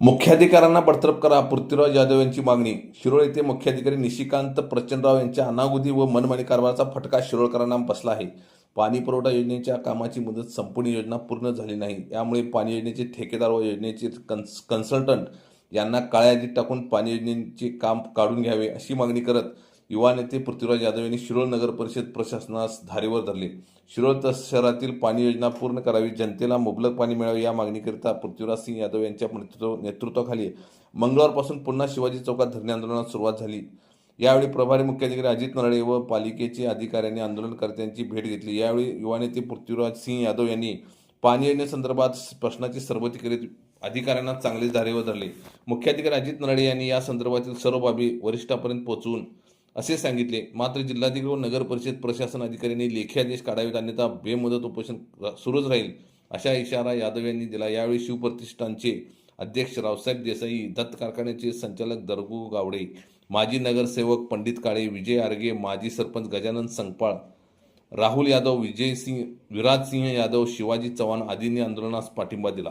मुख्याधिकाऱ्यांना बडतर्फ करा. पृथ्वीराव जाधव यांची मागणी. शिरोळ येथे मुख्याधिकारी निशिकांत प्रचंडराव यांच्या अनागुदी व मनमानी कारभाराचा फटका शिरोळकरांना बसला आहे. पाणी पुरवठा योजनेच्या कामाची मुदत संपूर्ण योजना पूर्ण झाली नाही. यामुळे पाणी योजनेचे ठेकेदार व योजनेचे कन्स कन्सल्टंट यांना काळ्या यादीत टाकून पाणी योजनेचे काम काढून घ्यावे अशी मागणी करत युवा नेते पृथ्वीराज यादव यांनी शिरोळ नगर परिषद प्रशासनास धारेवर धरले. शिरोळ शहरातील पाणी योजना पूर्ण करावी जनतेला मुबलक पाणी मिळावे या मागणीकरिता पृथ्वीराज सिंह यादव यांच्या नेतृत्व नेतृत्वाखाली मंगळवारपासून पुन्हा शिवाजी चौकात धरणे आंदोलनास सुरुवात झाली. यावेळी प्रभारी मुख्याधिकारी अजित नरळे व पालिकेचे अधिकाऱ्यांनी आंदोलनकर्त्यांची भेट घेतली. यावेळी युवा नेते पृथ्वीराज सिंह यादव यांनी पाणी योजनेसंदर्भात प्रश्नाची सरबती करीत अधिकाऱ्यांना चांगले धारेवर धरले. मुख्याधिकारी अजित नरळे यांनी या संदर्भातील सर्व बाबी वरिष्ठापर्यंत पोहोचवून असे सांगितले. मात्र जिल्हाधिकारी व नगर परिषद प्रशासन अधिकाऱ्यांनी लेखी आदेश काढावेत अन्यथा बेमुदत उपोषण सुरूच राहील अशा इशारा यादव यांनी दिला. यावेळी शिवप्रतिष्ठानचे अध्यक्ष रावसाहेब देसाई दत्त कारखान्याचे संचालक दरगू गावडे माजी नगरसेवक पंडित काळे विजय आर्गे माजी सरपंच गजानन संगपाळ राहुल यादव विजय सिंह विराज सिंह यादव शिवाजी चव्हाण आदींनी आंदोलनास पाठिंबा दिला.